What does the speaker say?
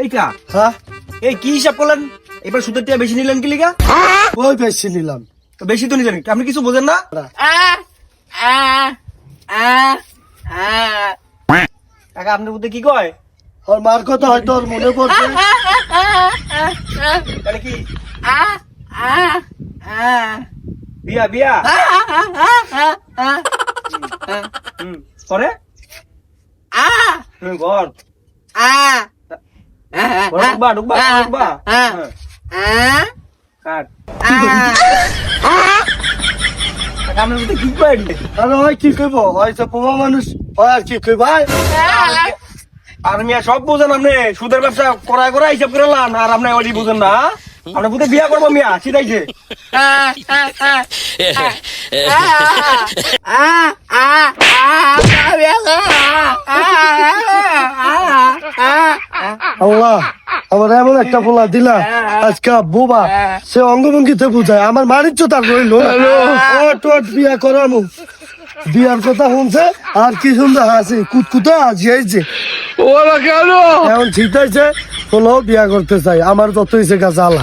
এই কা হ্যাঁ? এই কি হিসাব করলেন? এবার সুদের টাকা বেশি নিলেন কি লিগা? ওই বেশি নিলাম? তো বেশি তো নিলেন আপনি কিছু বোঝেন না? কাকা আপনার মধ্যে কি কয়? ওর মার কথা হয়তো ওর মনে পড়ছে। তাহলে কি? বিয়া বিয়া? হুম, ঘর? ঘরে ঢুকবা ঢুকবা ঢুকবা হ্যাঁ, কাট কাকা মধ্যে কি কয় আরে ওই কি কইব ওই তো পোমা মানুষ ওই আর কি কইব আর মিয়া সব বুঝেন আপনি সুদের ব্যবসা করায় করা হিসাব করে লান আর আপনি ওই বুঝেন না আপনি বুঝে বিয়া করব মিয়া সিধাইছে আল্লাহ আমার এমন একটা পোলা দিলা। আজকে বোবা সে অঙ্গভঙ্গিতে বুঝায়। আমার মারিচ্ছ তার রইল বিয়া করামু। বিয়ার কথা শুনছে আর কি সুন্দর হাসি কুতকুতে হাসিয়েছে এখন ঠিক আছে হলো বিয়া করতে চাই। আমার যত হয়েছে গাছ আলা